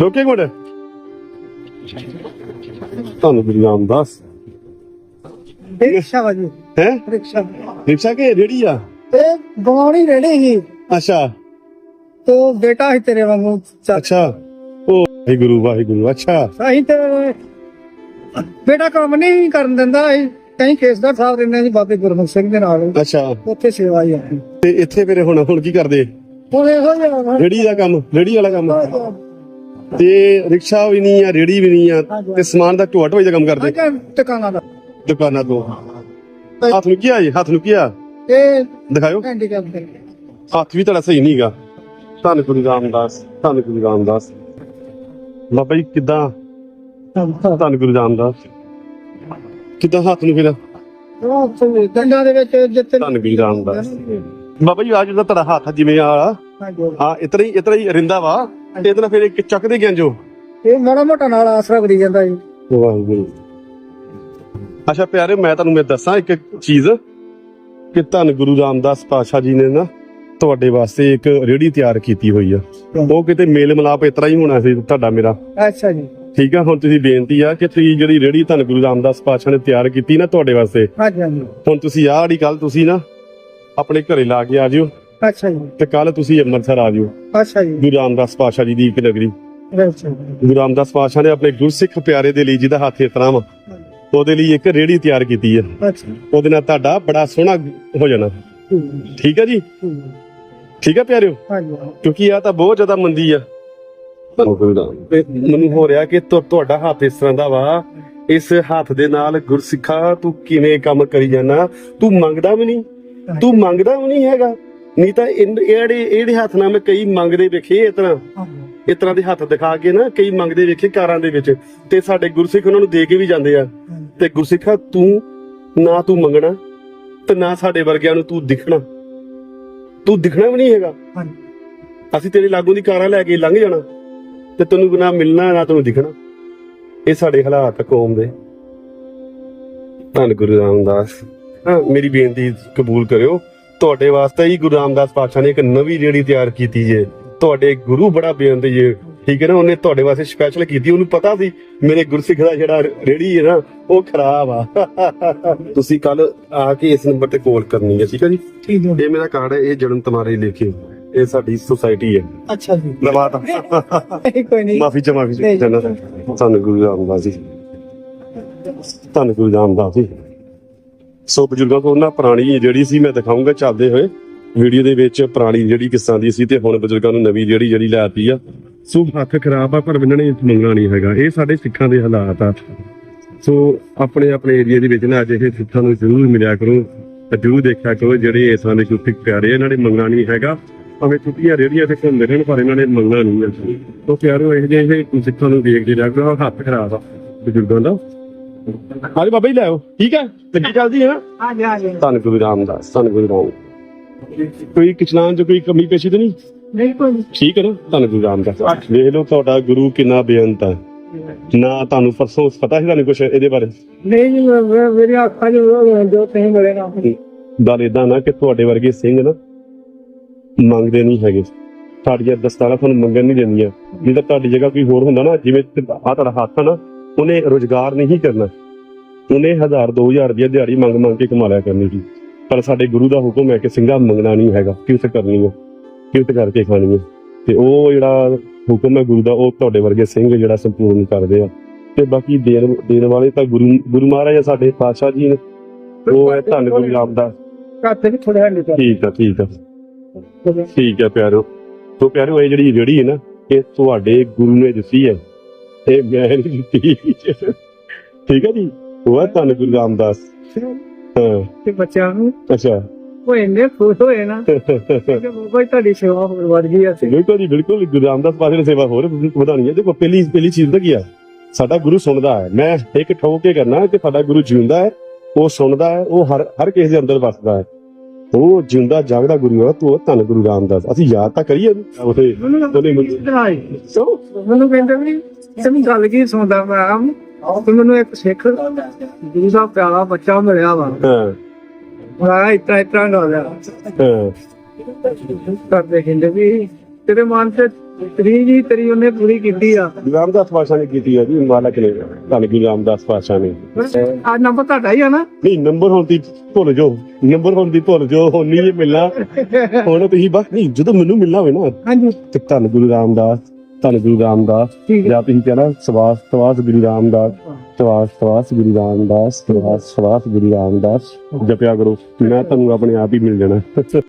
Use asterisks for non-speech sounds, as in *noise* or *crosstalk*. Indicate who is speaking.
Speaker 1: ਰੋਕੇ ਕੋਡ ਤੁਹਾਨੂੰ ਗੁਰੂ ਰਾਮਦਾਸ
Speaker 2: ਰਿਕਸ਼ਾ ਵਾਜੀ
Speaker 1: ਹੈ?
Speaker 2: ਰਿਕਸ਼ਾ।
Speaker 1: ਰਿਕਸ਼ਾ ਕੇ ਰੇੜੀ ਆ?
Speaker 2: ਤੇ ਗਵਾਉਣੀ ਰੇੜੀ ਸੀ।
Speaker 1: ਅੱਛਾ।
Speaker 2: ਤੇ ਬੇਟਾ ਸੀ ਤੇਰੇ ਵਾਂਗੂ
Speaker 1: ਅੱਛਾ। ਉਹ ਵਾਹਿਗੁਰੂ ਵਾਹਿਗੁਰੂ ਅੱਛਾ।
Speaker 2: ਅਸੀਂ ਤੇ ਬੇਟਾ ਕੰਮ ਨਹੀਂ ਕਰਨ ਦਿੰਦਾ ਕਈ ਕੇਸਦਾਰ ਸਾਹਿਬ ਰਹਿੰਦੇ ਸੀ ਬਾਬੇ ਗੁਰਮੁਖ ਸਿੰਘ ਦੇ ਨਾਲ।
Speaker 1: ਅੱਛਾ।
Speaker 2: ਉੱਥੇ ਸੇਵਾ ਹੀ ਆਪਣੀ
Speaker 1: ਤੇ ਇੱਥੇ ਫਿਰ ਹੁਣ ਹੁਣ ਕੀ ਕਰਦੇ?
Speaker 2: ਹੁਣ ਇਹੋ ਜਿਹਾ
Speaker 1: ਰੇੜੀ ਦਾ ਕੰਮ ਰੇੜੀ ਵਾਲਾ ਕੰਮ। ਤੇ ਰਿਕਸ਼ਾ ਵੀ ਨਹੀਂ ਆ ਰੇੜੀ ਵੀ ਨਹੀਂ ਆ ਤੇ ਸਮਾਨ ਦਾ ਢੋਆ ਢੋਈ ਦਾ ਕੰਮ ਕਰਦੇ।
Speaker 2: ਅੱਗੇ ਟਿਕਾਣਾ ਦਾ।
Speaker 1: ਦੁਕਾਨਾਂ ਤੋਂ। ਹੱਥ ਨੂੰ ਕੀ ਆ ਜੀ ਹੱਥ ਨੂੰ ਕੀ ਆ?
Speaker 2: ਇਹ
Speaker 1: ਦਿਖਾਓ
Speaker 2: ਹੈਂਡੀਕੈਪ ਦੇ।
Speaker 1: ਹੱਥ ਵੀ ਤੁਹਾਡਾ ਸਹੀ ਨਹੀਂਗਾ। ਧੰਨ ਗੁਰੂ ਰਾਮਦਾਸ ਧੰਨ ਗੁਰੂ ਰਾਮਦਾਸ। ਬਾਬਾ ਜੀ ਕਿੱਦਾਂ? ਧੰਨ ਗੁਰੂ ਰਾਮਦਾਸ। ਕਿੱਦਾਂ ਹੱਥ ਨੂੰ ਫਿਰ?
Speaker 2: ਉਹ ਡੰਡਾ ਦੇ ਵਿੱਚ ਜਿੱਥੇ
Speaker 1: ਧੰਨ ਗੁਰੂ ਰਾਮਦਾਸ। ਬਾਬਾ ਜੀ ਅੱਜ ਦਾ ਤੁਹਾਡਾ ਹੱਥ ਜਿਵੇਂ ਆ ਆ ਇਤਰਾ ਹੀ ਇਤਰਾ ਹੀ ਰਿੰਦਾ ਵਾ ਤੇ ਇਹਦੇ ਨਾਲ ਫਿਰ ਇੱਕ ਚੱਕਦੇ ਗੰਜੋ
Speaker 2: ਇਹ ਮਾੜਾ ਮੋਟਾ ਨਾਲ ਆਸਰਾ ਕਰੀ ਜਾਂਦਾ ਜੀ।
Speaker 1: ਵਾਹਿਗੁਰੂ। ਅੱਛਾ ਪਿਆਰੇ ਮੈਂ ਤੁਹਾਨੂੰ ਮੈਂ ਦੱਸਾਂ ਇੱਕ ਚੀਜ਼ ਕਿ ਧੰਨ ਗੁਰੂ ਰਾਮਦਾਸ ਪਾਤਸ਼ਾਹ ਜੀ ਨੇ ਨਾ ਤੁਹਾਡੇ ਵਾਸਤੇ ਇੱਕ ਰੇੜੀ ਤਿਆਰ ਕੀਤੀ ਹੋਈ ਆ। ਉਹ ਕਿਤੇ ਮੇਲ ਮਲਾਪ ਇਤਰਾ ਹੀ ਹੋਣਾ ਸੀ ਤੁਹਾਡਾ ਮੇਰਾ।
Speaker 2: ਅੱਛਾ ਜੀ।
Speaker 1: ਠੀਕ ਆ ਹੁਣ ਤੁਸੀਂ ਬੇਨਤੀ ਆ ਕਿ ਤੁਸੀਂ ਜਿਹੜੀ ਰੇੜੀ ਧੰਨ ਗੁਰੂ ਰਾਮਦਾਸ ਪਾਤਸ਼ਾਹ ਨੇ ਤਿਆਰ ਕੀਤੀ ਨਾ ਤੁਹਾਡੇ ਵਾਸਤੇ
Speaker 2: ਹਾਂਜੀ ਹਾਂਜੀ।
Speaker 1: ਹੁਣ ਤੁਸੀਂ ਆਹ ਜਿਹੜੀ ਕੱਲ ਤੁਸੀਂ ਨਾ ਆਪਣੇ ਘਰੇ ਲਾ ਕੇ ਆ ਜਿਓ।
Speaker 2: ਅੱਛਾ ਜੀ।
Speaker 1: ਤੇ ਕੱਲ ਤੁਸੀਂ ਅੰਮ੍ਰਿਤਸਰ ਆ ਜਿਓ।
Speaker 2: ਅੱਛਾ ਜੀ।
Speaker 1: ਗੁਰੂ ਰਾਮਦਾਸ ਪਾਤਸ਼ਾਹ ਜੀ ਦੀ ਇੱਕ ਨਗਰੀ
Speaker 2: ਅੱਛਾ ਜੀ।
Speaker 1: ਗੁਰੂ ਰਾਮਦਾਸ ਪਾਤਸ਼ਾਹ ਨੇ ਆਪਣੇ ਗੁਰਸਿੱਖ ਪਿਆਰੇ ਦੇ ਲਈ ਜਿਹਦਾ ਹੱਥ ਇਸ ਤਰ੍ਹਾਂ ਵਾ ਉਹਦੇ ਲਈ ਇੱਕ ਰੇੜੀ ਤਿਆਰ ਕੀਤੀ ਹੈ
Speaker 2: ਅੱਛਾ
Speaker 1: ਉਹਦੇ ਨਾਲ ਤੁਹਾਡਾ ਬੜਾ ਸੋਹਣਾ ਹੋ ਜਾਣਾ। ਠੀਕ ਹੈ ਜੀ? ਠੀਕ ਹੈ ਪਿਆਰਿਓ?
Speaker 2: ਹਾਂਜੀ।
Speaker 1: ਕਿਉਂਕਿ ਆ ਤਾਂ ਬਹੁਤ ਜ਼ਿਆਦਾ ਮੰਦੀ ਆ। ਤੇ ਮੈਨੂੰ ਹੋ ਰਿਹਾ ਕਿ ਤੁ- ਤੁਹਾਡਾ ਹੱਥ ਇਸ ਤਰ੍ਹਾਂ ਦਾ ਵਾ ਇਸ ਹੱਥ ਦੇ ਨਾਲ ਗੁਰਸਿੱਖਾ ਤੂੰ ਕਿਵੇਂ ਕੰਮ ਕਰੀ ਜਾਣਾ ਤੂੰ ਮੰਗਦਾ ਵੀ ਨਹੀਂ। ਤੂੰ ਮੰਗਦਾ ਵੀ ਨਹੀਂ ਹੈਗਾ। ਨਹੀਂ ਤਾਂ ਇਨ- ਇਹੜੇ ਇਹਦੇ ਹੱਥ ਨਾਲ ਮੈਂ ਕਈ ਮੰਗਦੇ ਵੇਖੇ ਇਸ ਤਰ੍ਹਾਂ। ਇਸ ਤਰ੍ਹਾਂ ਦੇ ਹੱਥ ਦਿਖਾ ਕੇ ਨਾ ਕਈ ਮੰਗਦੇ ਵੇਖੇ ਕਾਰਾਂ ਦੇ ਵਿੱਚ। ਤੇ ਸਾਡੇ ਗੁਰਸਿੱਖ ਉਹਨਾਂ ਨੂੰ ਦੇ ਕੇ ਵੀ ਜਾਂਦੇ ਆ। ਤੇ ਗੁਰਸਿੱਖਾ ਤੂੰ ਨਾ ਤੂੰ ਮੰਗਣਾ ਤੇ ਨਾ ਸਾਡੇ ਵਰਗਿਆਂ ਨੂੰ ਤੂੰ ਦਿਖਣਾ। ਤੂੰ ਦਿਖਣਾ ਵੀ ਨਹੀਂ ਹੈਗਾ। ਅਸੀਂ ਤੇਰੇ ਲਾਗੋਂ ਦੀ ਕਾਰਾਂ ਲੈ ਕੇ ਲੰਘ ਜਾਣਾ ਤੇ ਤੈਨੂੰ ਨਾ ਮਿਲਣਾ ਨਾ ਤੈਨੂੰ ਦਿਖਣਾ। ਇਹ ਸਾਡੇ ਹਾਲਾਤ ਆ ਕੌਮ ਦੇ। ਧੰਨ ਗੁਰੂ ਰਾਮਦਾਸ। ਹਾਂ ਮੇਰੀ ਬੇਨਤੀ ਕਬੂਲ ਕਰਿਓ। ਤੁਹਾਡੇ ਵਾਸਤੇ ਹੀ ਗੁਰੂ ਰਾਮਦਾਸ ਪਾਤਸ਼ਾਹ ਨੇ ਇੱਕ ਨਵੀਂ ਰੇੜੀ ਤਿਆਰ ਕੀਤੀ ਜੇ। ਤੁਹਾਡੇ ਗੁਰੂ ਬੜਾ ਬੇਅੰਤ ਜੇ। ਠੀਕ ਹੈ ਨਾ? ਉਹਨੇ ਤੁਹਾਡੇ ਵਾਸਤੇ ਸਪੈਸ਼ਲ ਕੀਤੀ। ਉਹਨੂੰ ਪਤਾ ਸੀ ਮੇਰੇ ਗੁਰਸਿੱਖ ਦਾ ਜਿਹੜਾ ਰੇੜੀ ਹੈ ਨਾ ਉਹ ਖਰਾਬ ਆ। ਤੁਸੀਂ ਕੱਲ ਆ ਕੇ ਇਸ ਨੰਬਰ ਤੇ ਕਾਲ ਕਰਨੀ ਹੈ ਠੀਕ ਹੈ ਜੀ?
Speaker 2: ਠੀਕ ਹੈ।
Speaker 1: ਇਹ ਮੇਰਾ ਕਾਰਡ ਹੈ ਇਹ ਜਨਮ ਤੁਹਾਰੇ ਲਿਖੇ ਇਹ ਸਾਡੀ ਸੁਸਾਇਟੀ ਹੈ।
Speaker 2: ਅੱਛਾ ਜੀ।
Speaker 1: ਲਵਾਤਾ
Speaker 2: ਕੋਈ ਨਹੀਂ।
Speaker 1: ਮਾਫੀ ਚ ਮਾਫੀ ਚ ਗੁਰੂ ਰਾਮਦਾਸ ਜੀ। ਤੁਹਾਨੂੰ ਗੁਰੂ ਰਾਮਦਾਸ ਜੀ। ਸੋ ਬਜ਼ੁਰਗਾਂ ਤੋਂ ਨਾ ਪੁਰਾਣੀ ਜਿਹੜੀ ਸੀ ਮੈਂ ਦਿਖਾਉਂਗਾ ਚੱਲਦੇ ਹੋਏ। ਵੀਡੀਓ ਦੇ ਵਿੱਚ ਪੁਰਾਣੀ ਜਿਹੜੀ ਕਿਸਾਂ ਦੀ ਸੀ ਤੇ ਹੁਣ ਬਜ਼ੁਰਗਾਂ ਨੂੰ ਨਵੀਂ ਜਿਹੜੀ ਜਿਹੜੀ ਲੈਤੀ ਆ। ਸੋ ਹੱਥ ਖਰਾਬ ਆ ਪਰ ਇਹਨਾਂ ਨੇ ਮੰਗਣਾ ਨਹੀਂ ਹੈਗਾ। ਇਹ ਸਾਡੇ ਸਿੱਖਾਂ ਦੇ ਹਾਲਾਤ ਆ। ਸੋ ਆਪਣੇ ਆਪਣੇ ਏਰੀਆ ਦੇ ਵਿੱਚ ਨਾ ਅੱਜ ਇਹ ਸਿੱਖਾਂ ਨੂੰ ਜ਼ਰੂਰ ਮਿਲਿਆ ਕਰੋ ਤੇ ਜ਼ਰੂਰ ਦੇਖਿਆ ਕਰੋ ਜਿਹੜੇ ਇਸ ਤਰ੍ਹਾਂ ਦੇ ਗੁਰਸਿੱਖ ਪਿਆਰੇ ਆ, ਇਹਨਾਂ ਨੇ ਮੰਗਣਾ ਨਹੀਂ ਹੈਗਾ। ਭਾਵੇਂ ਛੁੱਟੀਆਂ ਰੇੜੀਆਂ ਤੇ ਘੁੰਮਦੇ ਰਹਿਣ ਪਰ ਇਹਨਾਂ ਨੇ ਮੰਗਣਾ ਨਹੀਂ ਹੈ ਸੋ ਪਿਆਰੋ ਇਹ ਜਿਹੇ ਇਹ ਸਿੱਖਾਂ ਨੂੰ ਦੇਖਦੇ ਰਿਹਾ ਕਰੋ ਹੱਥ ਖਰਾਬ ਆ ਬਜ਼ੁਰਗਾਂ ਦਾ। ਹਾਂਜੀ ਬਾਬਾ ਜੀ ਲੈ ਆਓ। ਠੀਕ ਹੈ? ਗੱਡੀ ਚੱਲਦੀ ਹੈ ਨਾ?
Speaker 2: ਹਾਂਜੀ ਹਾਂਜੀ।
Speaker 1: ਧੰਨ ਗੁਰੂ ਰਾਮਦਾਸ ਧੰਨ ਗੁਰੂ ਰਾਮ। ਕੋਈ ਕਿਚਨਾਨ ਚ ਕੋਈ ਕਮੀ ਪੇਸ਼ੀ ਤਾਂ ਨਹੀਂ?
Speaker 2: ਨਹੀਂ।
Speaker 1: ਠੀਕ ਹੈ ਨਾ? ਧੰਨ ਗੁਰੂ ਰਾਮਦਾਸ। ਵੇਖ ਲਓ ਤੁਹਾਡਾ ਗੁਰੂ ਕਿੰਨਾ ਬੇਅੰਤ ਹੈ। ਨਾ ਤੁਹਾਨੂੰ ਪਰਸੋਂ ਪਤਾ ਸੀ ਤੁਹਾਨੂੰ ਕੁਝ ਇਹਦੇ ਬਾਰੇ?
Speaker 2: ਨਹੀਂ ਜੀ ਮੇਰੀ ਅੱਖਾਂ ਜੋ ਜੋ ਤੁਸੀਂ ਮਿਲੇ ਨਾ।
Speaker 1: ਗੱਲ ਇਦਾਂ ਨਾ ਕਿ ਤੁਹਾਡੇ ਵਰਗੇ ਸਿੰਘ ਨਾ ਮੰਗਦੇ ਨਹੀਂ ਹੈਗੇ। ਸਾਡੀਆਂ ਦਸਤਾਰਾਂ ਤੁਹਾਨੂੰ ਮੰਗਣ ਨਹੀਂ ਦਿੰਦੀਆਂ ਨਹੀਂ ਤਾਂ ਤੁਹਾਡੀ ਜਗ੍ਹਾ ਕੋਈ ਹੋਰ ਹੁੰਦਾ ਨਾ ਜਿਵੇਂ ਆ ਤੁਹਾਡਾ ਹੱਥ ਨਾ ਉਹਨੇ ਰੋਜ਼ਗਾਰ ਨਹੀਂ ਕਰਨਾ। ਉਹਨੇ 1000 2000 ਰੁਪਏ ਦਿਹਾੜੀ ਮੰਗ ਮੰਗ ਕੇ ਕਮਾ ਲਿਆ ਕਰਨੀ ਸੀ। ਪਰ ਸਾਡੇ ਗੁਰੂ ਦਾ ਹੁਕਮ ਹੈ ਕਿ ਸਿੰਘਾ ਮੰਗਣਾ ਨਹੀਂ ਹੈਗਾ ਕਿਰਤ ਕਰਨੀ ਹੈ ਕਿਰਤ ਕਰਕੇ ਖਾਣੀ ਹੈ। ਤੇ ਉਹ ਜਿਹੜਾ ਹੁਕਮ ਹੈ ਗੁਰੂ ਦਾ ਉਹ ਤੁਹਾਡੇ ਵਰਗੇ ਸਿੰਘ ਜਿਹੜਾ ਸੰਪੂਰਨ ਕਰਦੇ ਆ। ਤੇ ਬਾਕੀ ਦੇਣ ਦੇਣ ਵਾਲੇ ਤਾਂ ਗੁਰੂ ਗੁਰੂ ਮਹਾਰਾਜ ਸਾਡੇ ਪਾਤਸ਼ਾਹ ਜੀ ਨੇ। ਉਹ ਹੈ ਧੰਨ ਗੁਰੂ ਰਾਮਦਾਸ।
Speaker 2: ਕਾਤੇ ਵੀ ਥੋੜਾ ਹੰਡੇ ਕਰ
Speaker 1: ਠੀਕ ਆ ਠੀਕ ਆ। ਠੀਕ ਆ ਪਿਆਰੋ। ਤੋ ਪਿਆਰੋ ਇਹ ਜਿਹੜੀ ਰੇੜੀ ਹੈ ਨਾ ਇਹ ਤੁਹਾਡੇ ਗੁਰੂ ਨੇ ਦਿੱਤੀ ਹੈ। ਇਹ ਨਹੀਂ ਦਿੱਤੀ ਠੀਕ ਹੈ ਜੀ? ਉਹ ਧੰਨ ਗੁਰੂ ਰਾਮਦਾਸ। ਹਾਂ।
Speaker 2: ਤੇ ਬੱਚਿਆਂ ਨੂੰ?
Speaker 1: ਅੱਛਾ।
Speaker 2: ਉਹ ਇੰਨੇ ਖੁਸ਼ ਹੋਏ ਨਾ। *laughs* ਕਿ ਬਾਬਾ ਤੁਹਾਡੀ ਸੇਵਾ ਹੋਰ ਵੱਧ ਗਈ ਅਸੀਂ
Speaker 1: ਬਿਲਕੁਲ ਜੀ ਬਿਲਕੁਲ। ਗੁਰੂ ਰਾਮਦਾਸ ਪਾਸੇ ਨੇ ਸੇਵਾ ਹੋਰ ਵਧਾਣੀ ਹੈ ਦੇਖੋ ਪਹਿਲੀ ਪਹਿਲੀ ਚੀਜ਼ ਤਾਂ ਕੀ ਆ? ਸਾਡਾ ਗੁਰੂ ਸੁਣਦਾ ਹੈ। ਮੈਂ ਇੱਕ ਠੋਕ ਕੇ ਕਰਨਾ ਕਿ ਸਾਡਾ ਗੁਰੂ ਜਿਉਂਦਾ ਹੈ ਉਹ ਸੁਣਦਾ ਹੈ ਉਹ ਹਰ ਹਰ ਕਿਸੇ ਦੇ ਅੰਦਰ ਵਸਦਾ ਹੈ। ਉਹ ਜਿਉਂਦਾ ਜਾਗਦਾ ਗੁਰੂ ਹੈ ਤੂੰ ਧੰਨ ਗੁਰੂ ਰਾਮਦਾਸ। ਅਸੀਂ ਯਾਦ ਤਾਂ ਕਰੀਏ ਉਹਦੇ ਉਹਨੇ ਮੈਨੂੰ-
Speaker 2: ਇਤਰਾਈ
Speaker 1: ਸੋ
Speaker 2: ਮੈਨੂੰ ਕਹਿੰਦੇ ਵੀ ਤੈਨੂੰ ਗੱਲ ਕੀ ਸੁਣਦਾ ਮੈਂ? ਤੇ ਮੈਨੂੰ ਇੱਕ ਸਿੱਖ ਗੁਰੂ ਦਾ ਪਿਆਰਾ ਬੱਚਾ ਮਿਲਿਆ ਵਾ।
Speaker 1: ਹਾਂ।
Speaker 2: ਬੜਾ ਇਤਰਾ ਇਤਰਾ ਗੱਲ ਆ।
Speaker 1: ਹਾਂ।
Speaker 2: ਕਰਦੇ ਕਹਿੰਦੇ ਵੀ ਤੇਰੇ ਮਨ ਤੇ ਤਰੀ ਜੀ ਤੇਰੀ ਉਹਨੇ ਪੂਰੀ ਕੀਤੀ ਆ।
Speaker 1: ਰਾਮਦਾਸ ਪਾਸ਼ਾ ਨੇ ਕੀਤੀ ਹੈ ਜੀ ਮਾਲਕ ਨੇ। ਧੰਨ ਗੁਰੂ ਰਾਮਦਾਸ ਪਾਸ਼ਾ ਨੇ।
Speaker 2: ਆ ਨੰਬਰ ਤੁਹਾਡਾ ਹੀ ਆ ਨਾ?
Speaker 1: ਨਹੀਂ ਨੰਬਰ ਹੁਣ ਦੀ ਭੁੱਲ ਜਾਓ। ਨੰਬਰ ਹੁਣ ਦੀ ਭੁੱਲ ਜਾਓ ਹੁਣ ਨਹੀਂ ਮਿਲਣਾ ਹੁਣ ਤੁਸੀਂ ਬਸ ਨਹੀਂ ਜਦੋਂ ਮੈਨੂੰ ਮਿਲਣਾ ਹੋਵੇ ਨਾ
Speaker 2: ਹਾਂਜੀ।
Speaker 1: ਤੇ ਧੰਨ ਗੁਰੂ ਰਾਮਦਾਸ। ਧੰਨ ਗੁਰੂ ਰਾਮਦਾਸ। ਜਾਂ ਤੁਸੀਂ ਕਹਿਣਾ ਸਵਾਸ ਸਵਾਸ ਗੁਰੂ ਰਾਮਦਾਸ ਸਵਾਸ ਸਵਾਸ ਗੁਰੂ ਰਾਮਦਾਸ ਸਵਾਸ ਸਵਾਸ ਗੁਰੂ ਰਾਮਦਾਸ। ਜਪਿਆ ਕਰੋ ਮੈਂ ਤੁਹਾਨੂੰ ਆਪਣੇ ਆਪ ਹੀ ਮਿਲ ਜਾਣਾ।